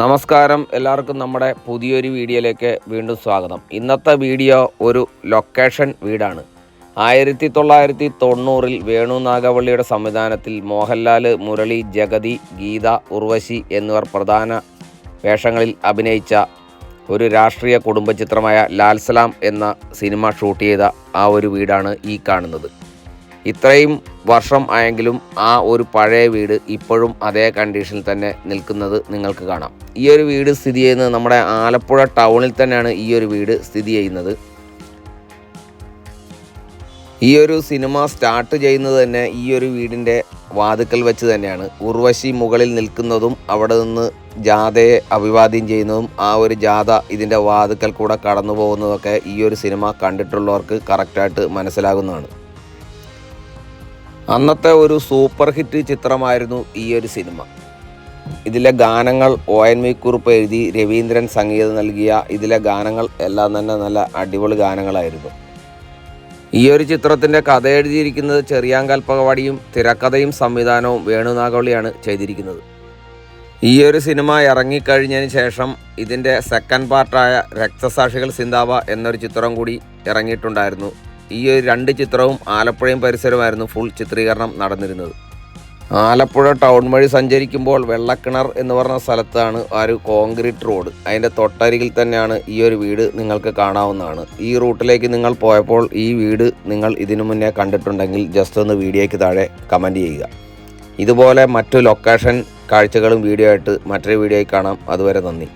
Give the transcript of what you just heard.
നമസ്കാരം. എല്ലാവർക്കും നമ്മുടെ പുതിയൊരു വീഡിയോയിലേക്ക് വീണ്ടും സ്വാഗതം. ഇന്നത്തെ വീഡിയോ ഒരു ലൊക്കേഷൻ വീടാണ്. ആയിരത്തി തൊള്ളായിരത്തി തൊണ്ണൂറിൽ വേണു നാഗവള്ളിയുടെ സംവിധാനത്തിൽ മോഹൻലാൽ മുരളി ജഗതി ഗീത ഉർവശി എന്നിവർ പ്രധാന വേഷങ്ങളിൽ അഭിനയിച്ച ഒരു രാഷ്ട്രീയ കുടുംബ ചിത്രമായ ലാൽസലാം എന്ന സിനിമ ഷൂട്ട് ചെയ്ത ആ ഒരു വീടാണ് ഈ കാണുന്നത്. ഇത്രയും വർഷം ആയെങ്കിലും ആ ഒരു പഴയ വീട് ഇപ്പോഴും അതേ കണ്ടീഷനിൽ തന്നെ നിൽക്കുന്നത് നിങ്ങൾക്ക് കാണാം. ഈ ഒരു വീട് സ്ഥിതി ചെയ്യുന്നത് നമ്മുടെ ആലപ്പുഴ ടൗണിൽ തന്നെയാണ് ഈ ഒരു വീട് സ്ഥിതി ചെയ്യുന്നത്. ഈ ഒരു സിനിമ സ്റ്റാർട്ട് ചെയ്യുന്നത് തന്നെ ഈ ഒരു വീടിന്റെ വാതുക്കൽ വെച്ച് തന്നെയാണ്. ഉർവശി മുകളിൽ നിൽക്കുന്നതും അവിടെ നിന്ന് ജാഥയെ അഭിവാദ്യം ചെയ്യുന്നതും ആ ഒരു ജാഥ ഇതിന്റെ വാതുക്കൽ കൂടെ കടന്നു പോകുന്നതൊക്കെ ഈ ഒരു സിനിമ കണ്ടിട്ടുള്ളവർക്ക് കറക്റ്റായിട്ട് മനസ്സിലാകുന്നതാണ്. അന്നത്തെ ഒരു സൂപ്പർ ഹിറ്റ് ചിത്രമായിരുന്നു ഈ ഒരു സിനിമ. ഇതിലെ ഗാനങ്ങൾ ഒ എൻ വി കുറുപ്പ് എഴുതി രവീന്ദ്രൻ സംഗീതം നൽകിയ ഇതിലെ ഗാനങ്ങൾ എല്ലാം തന്നെ നല്ല അടിപൊളി ഗാനങ്ങളായിരുന്നു. ഈ ഒരു ചിത്രത്തിന്റെ കഥ എഴുതിയിരിക്കുന്നത് ചെറിയാങ്കൽപ്പകവാടിയും തിരക്കഥയും സംവിധാനവും വേണുനാഗവളിയാണ് ചെയ്തിരിക്കുന്നത്. ഈ ഒരു സിനിമ ഇറങ്ങിക്കഴിഞ്ഞതിന് ശേഷം ഇതിന്റെ സെക്കൻഡ് പാർട്ടായ രക്തസാക്ഷികൾ സിന്താവ എന്നൊരു ചിത്രം കൂടി ഇറങ്ങിയിട്ടുണ്ടായിരുന്നു. ഈ രണ്ട് ചിത്രവും ആലപ്പുഴയും പരിസരമായിരുന്നു ഫുൾ ചിത്രീകരണം നടന്നിരുന്നത്. ആലപ്പുഴ ടൗൺ വഴി സഞ്ചരിക്കുമ്പോൾ വെള്ളക്കിണർ എന്ന് പറഞ്ഞ സ്ഥലത്താണ് ഒരു കോൺക്രീറ്റ് റോഡ് അതിന്റെ തൊട്ടരികിൽ തന്നെയാണ് ഈ ഒരു വീട് നിങ്ങൾക്ക് കാണാവുന്നതാണ്. ഈ റൂട്ടിലേക്ക് നിങ്ങൾ പോയപ്പോൾ ഈ വീട് നിങ്ങൾ ഇതിനു മുന്നേ കണ്ടിട്ടുണ്ടെങ്കിൽ ജസ്റ്റ് ഒന്ന് വീഡിയോയ്ക്ക് താഴെ കമന്റ് ചെയ്യുക. ഇതുപോലെ മറ്റു ലൊക്കേഷൻ കാഴ്ചകളും വീഡിയോ ആയിട്ട് മറ്റൊരു വീഡിയോയിൽ കാണാം. അതുവരെ നന്ദി.